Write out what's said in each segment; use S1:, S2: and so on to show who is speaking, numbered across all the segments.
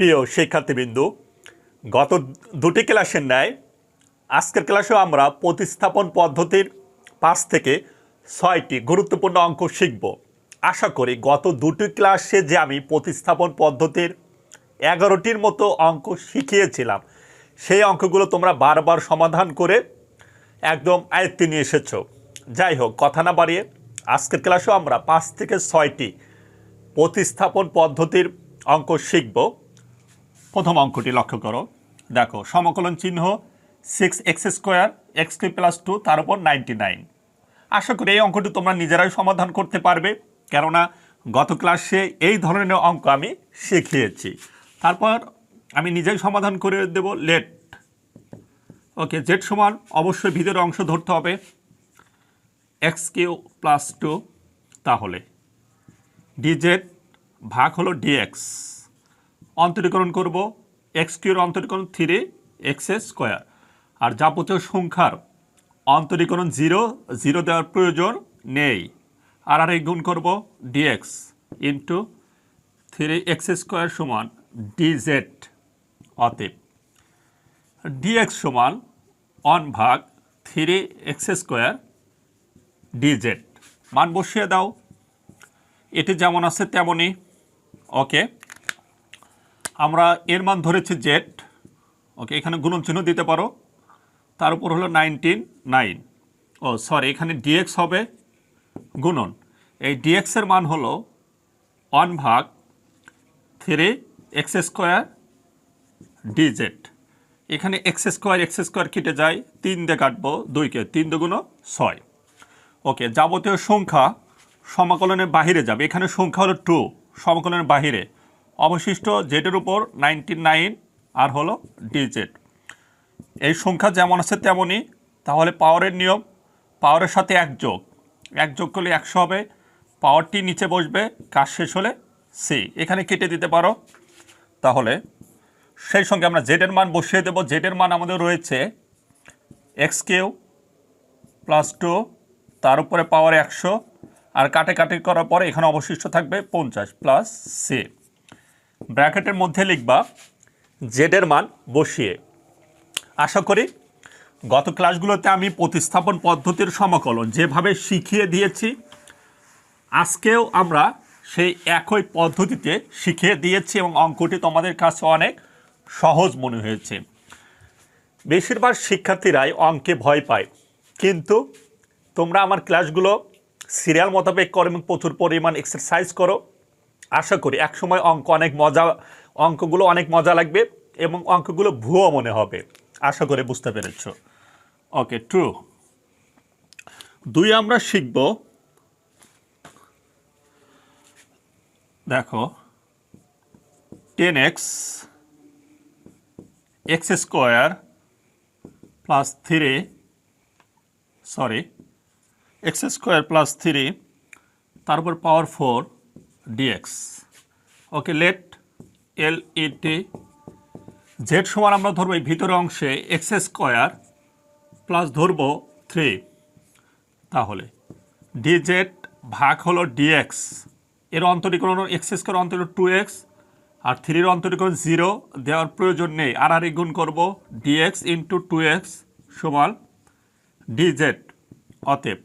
S1: প্রিয় শিক্ষার্থীবৃন্দু, গত দুটি ক্লাসের ন্যায় আজকের ক্লাসেও আমরা প্রতিস্থাপন পদ্ধতির পাঁচ থেকে ছয়টি গুরুত্বপূর্ণ অঙ্ক শিখব। আশা করি গত দুটি ক্লাসে যে আমি প্রতিস্থাপন পদ্ধতির এগারোটির মতো অঙ্ক শিখিয়েছিলাম, সেই অঙ্কগুলো তোমরা বারবার সমাধান করে একদম আয়ত্তে নিয়ে এসেছ। যাই হোক, কথা না বাড়িয়ে আজকের ক্লাসেও আমরা পাঁচ থেকে ছয়টি প্রতিস্থাপন পদ্ধতির অঙ্ক শিখব। প্রথম অঙ্কটি লক্ষ্য করো। দেখো, সমকলন চিহ্ন six x square x three plus two তার উপর নাইনটি নাইন আশা করি এই অঙ্কটি তোমরা নিজেরাই সমাধান করতে পারবে, কেননা গত ক্লাসে এই ধরনের অঙ্ক আমি শিখিয়েছি। তারপর আমি নিজেই সমাধান করে দেব লেট ওকে জেড সমান, অবশ্যই ভিতরের অংশ ধরতে হবে। এক্স কিউ প্লাস টু তাহলে। ডিজেড ভাগ হলো ডিএক্স অন্তরীকরণ করব এক্স কিউর অন্তরীকরণ থ্রি এক্স স্কোয়ার আর যাবতীয় সংখ্যার অন্তরীকরণ জিরো জিরো দেওয়ার প্রয়োজন নেই। আর আর গুণ করব d x into three x square সমান ডিজেড অতএব ডিএক্স সমান অন ভাগ three x square d z মান বসিয়ে দাও। এটি যেমন আছে তেমনই। ওকে। আমরা এর মান ধরেছি জেড ওকে এখানে গুণন চিহ্ন দিতে পারো। তার উপর হলো নাইনটিন নাইন ও সরি এখানে ডিএক্স হবে গুণন। এই ডিএক্সের মান হলো ওয়ান ভাগ three x square d z এখানে এক্স স্কোয়ার এক্স স্কোয়ার কেটে যায়, তিন দিয়ে কাটবো, দুইকে, তিন দুগুণ ছয়। ওকে যাবতীয় সংখ্যা সমাকলনের বাহিরে যাবে। এখানে সংখ্যা হলো টু সমাকলনের বাহিরে। অবশিষ্ট জেডের উপর নাইনটি নাইন আর হলো ডিজেড এই সংখ্যা যেমন আছে তেমনই, তাহলে পাওয়ারের নিয়ম, পাওয়ারের সাথে এক যোগ। এক যোগ করলে একশো হবে, পাওয়ারটি নিচে বসবে, কাজ শেষ হলে সি এখানে কেটে দিতে পারো। তাহলে সেই সঙ্গে আমরা জেডের মান বসিয়ে দেবো। জেডের মান আমাদের রয়েছে এক্স কিউ প্লাস টু, তার উপরে পাওয়ার একশো, আর কাটে কাটে করার পরে এখানে অবশিষ্ট থাকবে পঞ্চাশ প্লাস সি। ব্র্যাকেটের মধ্যে লিখবা জেডের মান বসিয়ে। আশা করি গত ক্লাসগুলোতে আমি প্রতিস্থাপন পদ্ধতির সমাকলন যেভাবে শিখিয়ে দিয়েছি, আজকেও আমরা সেই একই পদ্ধতিতে শিখিয়ে দিয়েছি এবং অঙ্কটি তোমাদের কাছে অনেক সহজ মনে হয়েছে। বেশিরভাগ শিক্ষার্থীরাই অঙ্কে ভয় পায়, কিন্তু তোমরা আমার ক্লাসগুলো সিরিয়াল মোতাবেক করো এবং প্রচুর পরিমাণ এক্সারসাইজ করো। আশা করি, একসময় অঙ্ক অনেক মজা, অঙ্কগুলো অনেক মজা লাগবে এবং অঙ্কগুলো ভুয়ো মনে হবে। আশা করে বুঝতে পেরেছ। ওকে ট্রু দুই আমরা শিখব। দেখো ten x x square plus three sorry x square plus three তারপর power four d x okay let L E T Z সমান আমরা ধরবো এই ভিতরের অংশে এক্স স্কোয়ার প্লাস ধরবো থ্রি তাহলে ডিজেড ভাগ হলো ডিএক্স এর অন্তরীকরণ এক্স স্কোয়ার অন্তরীকরণ টু এক্স আর থ্রির অন্তরীকরণ জিরো দেওয়ার প্রয়োজন নেই। আর আর গুণ করব d x into two x সমান ডিজেড অতএব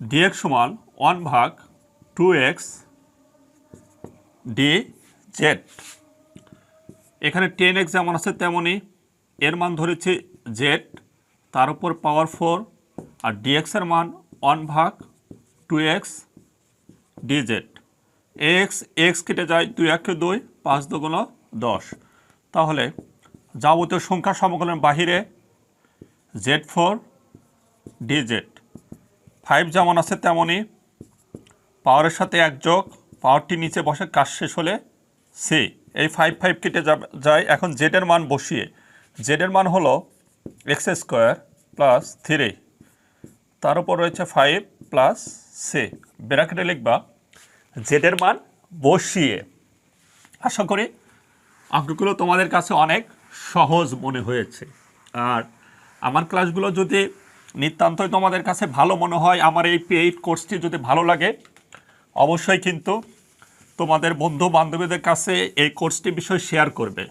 S1: ডিএক্স সমান ওয়ান ভাগ টু এক্স ডি জেড এখানে টেন এক্স যেমন আছে তেমনই। এর মান ধরেছি জেড তার উপর পাওয়ার ফোর আর ডিএক্সের মান ওয়ান ভাগ two x d z x x কেটে যায় দুই একে দুই, পাঁচ দুগুণ দশ। তাহলে যাবতীয় সংখ্যা সমকলনের বাহিরে জেড ফোর ডিজেড ফাইভ যেমন আছে তেমনই। পাওয়ারের সাথে এক যোগ পাওয়ারটি নিচে বসে কাজ শেষ হলে সি এই ফাইভ ফাইভ কেটে যায়। এখন জেডের মান বসিয়ে জেডের মান হলো এক্স স্কোয়ার প্লাস থ্রি তার উপর রয়েছে ফাইভ প্লাস সি ব্র্যাকেটে লিখবা জেডের মান বসিয়ে। আশা করি অঙ্কগুলো তোমাদের কাছে অনেক সহজ মনে হয়েছে। আর আমার ক্লাসগুলো যদি নিতান্তই তোমাদের কাছে ভালো মনে হয়, আমার এই পেইড কোর্সটি যদি ভালো লাগে, অবশ্যই কিন্তু তোমাদের বন্ধু বান্ধবীদের কাছে এই কোর্সটি বিষয় শেয়ার করবে।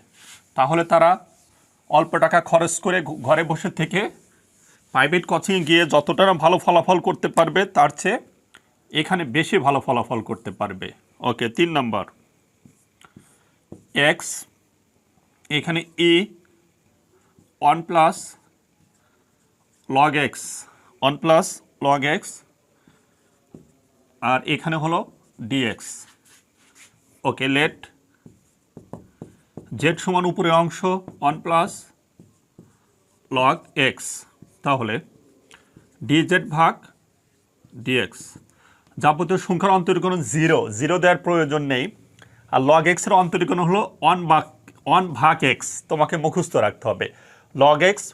S1: তাহলে তারা অল্প টাকা খরচ করে ঘরে বসে থেকে প্রাইভেট কোচিংয়ে গিয়ে যতটা ভালো ফলাফল করতে পারবে, তার চেয়ে এখানে বেশি ভালো ফলাফল করতে পারবে। ওকে তিন নম্বর। এক্স এখানে e one plus log x one plus log x আর এখানে হলো d x okay let z সমান উপরে অংশ ওয়ান প্লাস লগ এক্স তাহলে ডিজেড ভাগ ডিএক্স যাবতীয় সংখ্যার অন্তরীকরণ জিরো জিরো দেওয়ার প্রয়োজন নেই, আর লগ এক্সের অন্তরীকরণ হলো ওয়ান ভাগ ওয়ান ভাগ এক্স তোমাকে মুখস্থ রাখতে হবে লগ এক্স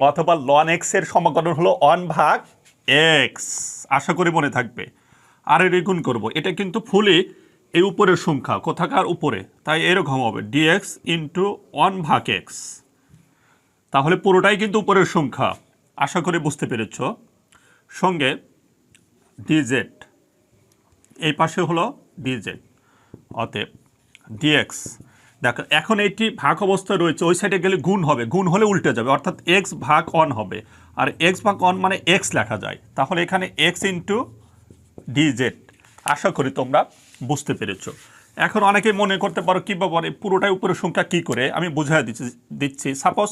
S1: অথবা লন এক্সের সমকরণ হলো ওয়ান ভাগ এক্স আশা করি মনে থাকবে আর এর গুণ করব, এটা কিন্তু ফুলি এই উপরের সংখ্যা কোথাকার উপরে? তাই এরকম হবে। ডিএক্স ইন্টু ওয়ান ভাগ এক্স তাহলে পুরোটাই কিন্তু উপরের সংখ্যা। আশা করি বুঝতে পেরেছ। সঙ্গে ডিজেড এই পাশে হলো ডিজেড অতএব ডিএক্স দেখো, এখন এটি ভাগ অবস্থায় রয়েছে, ওই সাইডে গেলে গুণ হবে। গুণ হলে উল্টে যাবে, অর্থাৎ এক্স ভাগ অন হবে। আর এক্স ভাগ অন মানে এক্স লেখা যায়। তাহলে এখানে এক্স ইন্টু ডিজেড আশা করি তোমরা বুঝতে পেরেছ। এখন অনেকেই মনে করতে পারো, কী ব্যাপারে পুরোটাই উপরের সংখ্যা কী করে? আমি বুঝাই দিচ্ছি দিচ্ছি। সাপোজ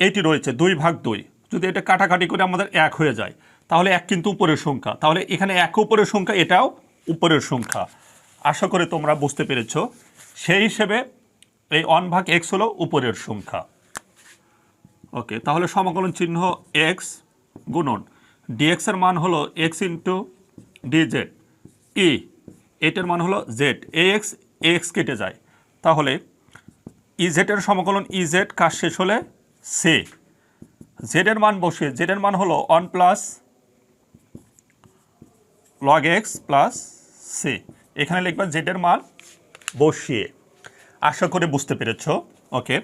S1: এইটি রয়েছে, দুই ভাগ দুই। যদি এটা কাটাকাটি করে আমাদের এক হয়ে যায়, তাহলে এক কিন্তু উপরের সংখ্যা। তাহলে এখানে এক উপরের সংখ্যা, এটাও উপরের সংখ্যা। আশা করে তোমরা বুঝতে পেরেছ। সেই হিসেবে এই অন ভাগ এক্স হলো উপরের সংখ্যা। ওকে, তাহলে সমাকলন চিহ্ন এক্স গুণন। ডিএক্স এর মান হলো এক্স ইন্টু ডিজেড ই এটার মান হলো জেড এ এক্স এক্স কেটে যায়। তাহলে ইজেটের সমকলন ইজেড কাজ শেষ হলে সে জেডের মান বসিয়ে জেডের মান হলো one plus log x plus c এখানে লিখবেন জেডের মান বসিয়ে। আশা করে বুঝতে পেরেছ। ওকে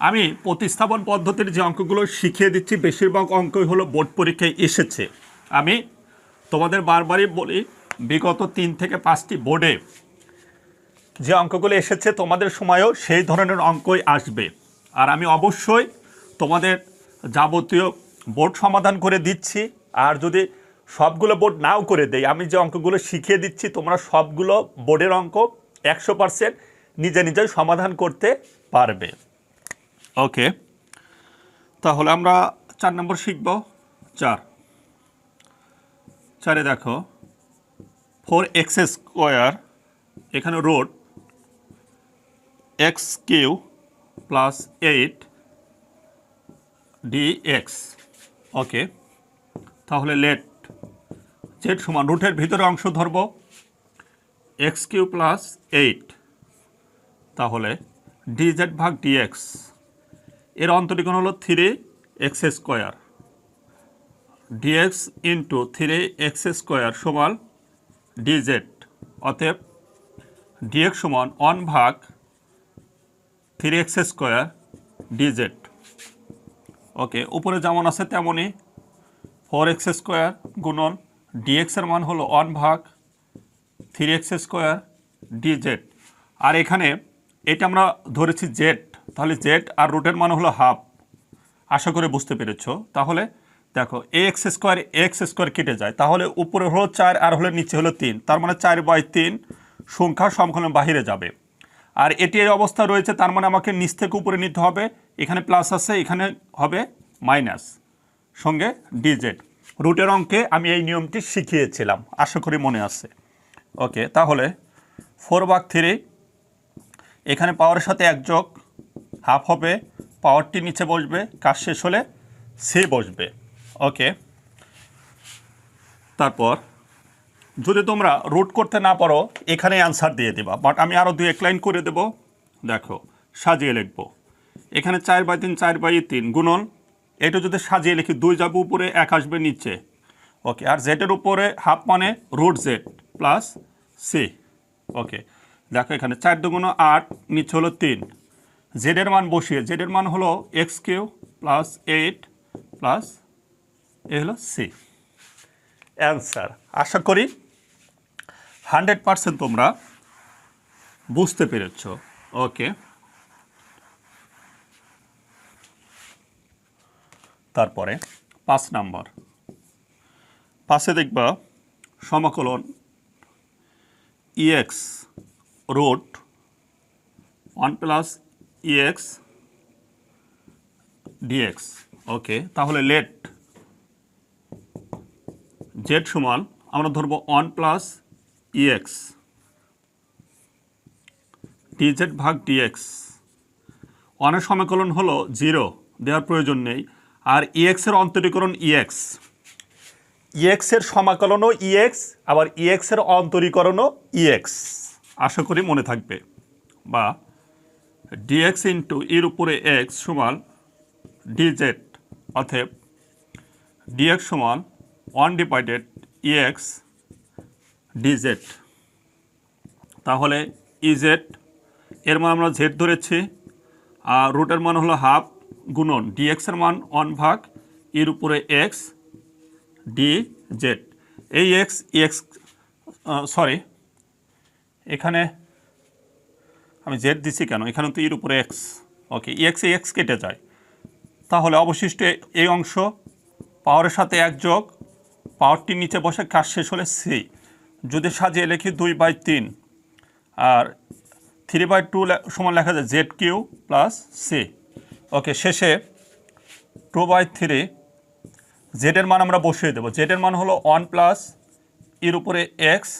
S1: আমি প্রতিস্থাপন পদ্ধতির যে অঙ্কগুলো শিখিয়ে দিচ্ছি, বেশিরভাগ অঙ্কই হলো বোর্ড পরীক্ষায় এসেছে। আমি তোমাদের বারবারই বলি বিগত তিন থেকে পাঁচটি বোর্ডে যে অঙ্কগুলো এসেছে, তোমাদের সময়ও সেই ধরনের অঙ্কই আসবে। আর আমি অবশ্যই তোমাদের যাবতীয় বোর্ড সমাধান করে দিচ্ছি। আর যদি সবগুলো বোর্ড নাও করে দেই, আমি যে অঙ্কগুলো শিখিয়ে দিচ্ছি, তোমরা সবগুলো বোর্ডের অঙ্ক একশো পার্সেন্ট নিজে নিজেই সমাধান করতে পারবে। ওকে, তাহলে আমরা চার নম্বর শিখব। চার। চারে দেখো। ফোর এক্স স্কোয়ার এখানে root x cube plus eight d x. Okay, তাহলে লেট। জেড সমান রুটের ভিতরে অংশ ধরব। এক্স কিউ প্লাস এইট, তাহলে ডিজেড ভাগ ডিএক্স এর অন্তরীকরণ হলো three x square. D x into three x square সমান ডিজেড অতএব ডিএক্স সমান ওয়ান ভাগ three x square d z okay উপরে যেমন আছে তেমনই ফোর এক্স স্কোয়ার গুণন ডিএক্সের মান হলো ওয়ান ভাগ three x square d z আর এখানে এটা আমরা ধরেছি জেড তাহলে জেড আর রুটের মান হলো হাফ আশা করে বুঝতে পেরেছ। তাহলে দেখো এক্স স্কোয়ার এক্স স্কোয়ার কেটে যায়, তাহলে উপরে হলো চার আর হলে নিচে হলো তিন, তার মানে চার বাই তিন সংখ্যা সমকলন বাহিরে যাবে। আর এটি এই অবস্থা রয়েছে, তার মানে আমাকে নিচ থেকে উপরে নিতে হবে, এখানে প্লাস আছে, এখানে হবে মাইনাস সঙ্গে ডিজেড রুটের অঙ্কে আমি এই নিয়মটি শিখিয়েছিলাম, আশা করি মনে আছে। ওকে তাহলে ফোর বাক থ্রি এখানে পাওয়ারের সাথে এক যোগ হাফ হবে পাওয়ারটি নিচে বসবে, কাজ শেষ হলে সে বসবে। ওকে। তারপর, যদি তোমরা রুট করতে না পারো, এখানে অ্যান্সার দিয়ে দিবা। বাট আমি আরও দুই এক লাইন করে দেব। দেখো, সাজিয়ে লিখব। এখানে চার বাই তিন, চার বাই তিন গুণন। এটা যদি সাজিয়ে লিখি, দুই যাবে উপরে, এক আসবে নিচে। ওকে, আর জেডের উপরে হাফ মানে root z plus c okay, দেখো এখানে চার দুগুণ আট, নিচে হলো তিন। জেডের মান বসিয়ে জেডের মান হলো x cube plus eight plus এ হলো সি অ্যান্সার আশা করি হান্ড্রেড পার্সেন্ট তোমরা বুঝতে পেরেছ। ওকে। তারপরে পাঁচ নাম্বার। পাশে দেখবা সমাকলন e x root one plus e x d x okay, তাহলে লেট জেড সমান আমরা ধরবো one plus e x d z ভাগ ডিএক্স ওয়ানের সমীকরণ হলো জিরো দেওয়ার প্রয়োজন নেই। আর ইএক্স এর অন্তরীকরণ ইএক্স ইএক্স এর সমাকলনও ইএক্স আবার ইএক্স এর অন্তরীকরণও ইএক্স আশা করি মনে থাকবে। বা ডিএক্স ইন্টু এর উপরে এক্স সমান ডিজেড অতএব ডিএক্স সমান one divided e x d z তাহলে ইজেড এর মান আমরা জেড ধরেছি, আর রুটের মান হলো হাফ গুণন ডিএক্স এর মান ওয়ান ভাগ এর উপরে এক্স ডি জেড এই এক্স এক্স সরি এখানে আমি জেড দিছি কেন? এখানে তো এর উপরে এক্স ওকে এক্স এক্স কেটে যায়। তাহলে অবশিষ্ট এই অংশ পাওয়ারের সাথে এক যোগ পাওয়ারটি নিচে বসে কাজ শেষ হলে সি। যদি সাজিয়ে লিখি দুই বাই তিন, আর থ্রি বাই টু সমান লেখা যায় z cube plus c. Okay, শেষে টু বাই থ্রি, জেডের মান আমরা বসিয়ে দেবো। জেডের মান হলো ওয়ান প্লাস এর উপরে এক্স,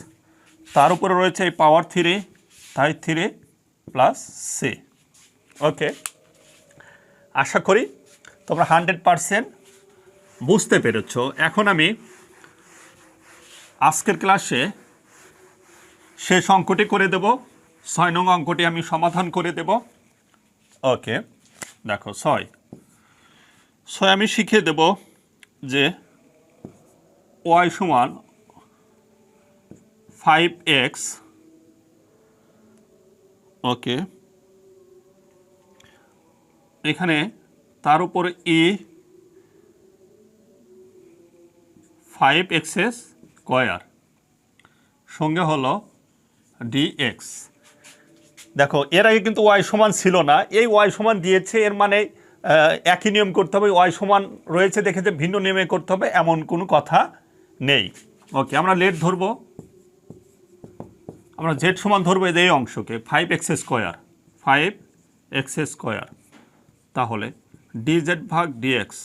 S1: তার উপরে রয়েছে এই পাওয়ার থ্রি, তাই থ্রি প্লাস সি। ওকে, আশা করি তোমরা হান্ড্রেড পারসেন্ট বুঝতে পেরেছ। এখন আমি আজকের ক্লাসে শেষ অঙ্কটি করে দেব, ছয় নং অঙ্কটি আমি সমাধান করে দেব। ওকে, দেখো, ছয়। ছয় আমি শিখিয়ে দেব যে ওয়াই সমান ফাইভ এক্স, ওকে, এখানে তার উপর ই ফাইভ এক্সেস স্কয়ার। সঙ্গে হলো ডিএক্স দেখো, এর আগে কিন্তু ওয়াই সমান ছিল না। এই ওয়াই সমান দিয়েছে, এর মানে একই নিয়ম করতে হবে। ওয়াই সমান রয়েছে দেখে যে ভিন্ন নিয়মে করতে হবে, এমন কোনো কথা নেই। ওকে আমরা লেট ধরবো। আমরা জেড সমান ধরবো এই অংশকে five x square five x square তাহলে ডিজেড ভাগ ডিএক্স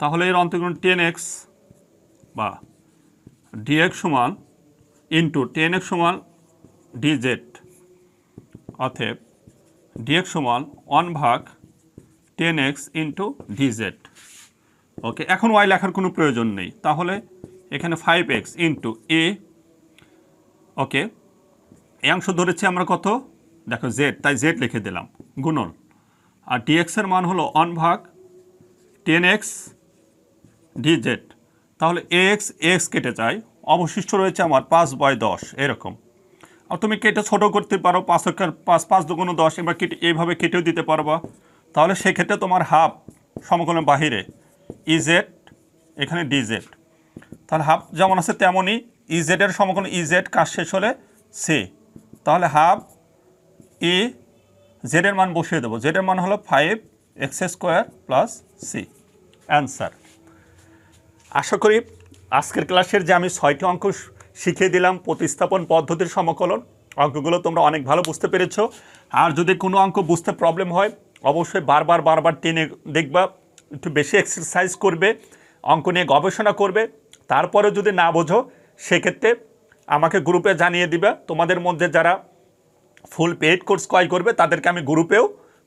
S1: তাহলে এর অন্তর্গণ টেন এক্স বা ডিএক্স সমান ইন্টু টেন এক্স সমান ডিজেড অতএব ডিএক্স সমান ওয়ান ভাগ ten x into d z okay এখন ওয়াই লেখার কোনো প্রয়োজন নেই। তাহলে এখানে five x into a okay এই অংশ ধরেছি আমরা কত? দেখো জেড তাই জেড লিখে দিলাম, গুণন। আর ডিএক্স এর মান হলো ওয়ান ভাগ টেন এক্স ডিজেড তাহলে এক্স এক্স কেটে যায়। অবশিষ্ট রয়েছে আমার পাঁচ বাই দশ, এরকম। আর তুমি কেটে ছোটো করতে পারো, পাঁচ পাঁচ পাঁচ দুগুণ দশ, এবার কেটে এইভাবে কেটেও দিতে পারবা। তাহলে সেক্ষেত্রে তোমার হাফ সমকলনের বাহিরে ইজেড এখানে ডিজেড তাহলে হাফ যেমন আছে তেমনই ইজেডের সমকলন ইজেড কাজ শেষ হলে সি তাহলে হাফ ই জেডের মান বসিয়ে দেবো। জেডের মান হলো five x square plus c answer আশা করি আজকের ক্লাসের যে আমি ছয়টি অঙ্ক শিখিয়ে দিলাম, প্রতিস্থাপন পদ্ধতির সমকলন, অঙ্কগুলো তোমরা অনেক ভালো বুঝতে পেরেছ। আর যদি কোনো অঙ্ক বুঝতে প্রবলেম হয়, অবশ্যই বারবার বারবার টেনে দেখবা, একটু বেশি এক্সারসাইজ করবে, অঙ্ক নিয়ে গবেষণা করবে। তারপরে যদি না বোঝো, সেক্ষেত্রে আমাকে গ্রুপে জানিয়ে দিবে। তোমাদের মধ্যে যারা ফুল পেইড কোর্স ক্রয় করবে, তাদেরকে আমি গ্রুপেও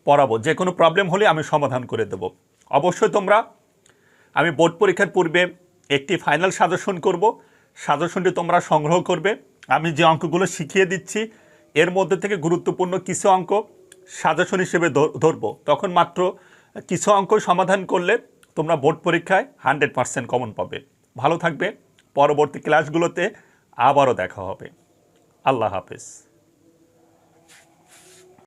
S1: পড়াবো। যে কোনো প্রবলেম হলে আমি সমাধান করে দেব। অবশ্যই তোমরা আমি বোর্ড পরীক্ষার পূর্বে একটি ফাইনাল সাজেশন করব। সাজেশনটি তোমরা সংগ্রহ করবে। আমি যে অঙ্কগুলো শিখিয়ে দিচ্ছি, এর মধ্যে থেকে গুরুত্বপূর্ণ কিছু অঙ্ক সাজেশন হিসেবে ধর- ধরবো। তখন মাত্র কিছু অঙ্ক সমাধান করলে তোমরা বোর্ড পরীক্ষায় হান্ড্রেড পার্সেন্ট কমন পাবে। ভালো থাকবে। পরবর্তী ক্লাসগুলোতে আবারও দেখা হবে। আল্লাহ হাফেজ।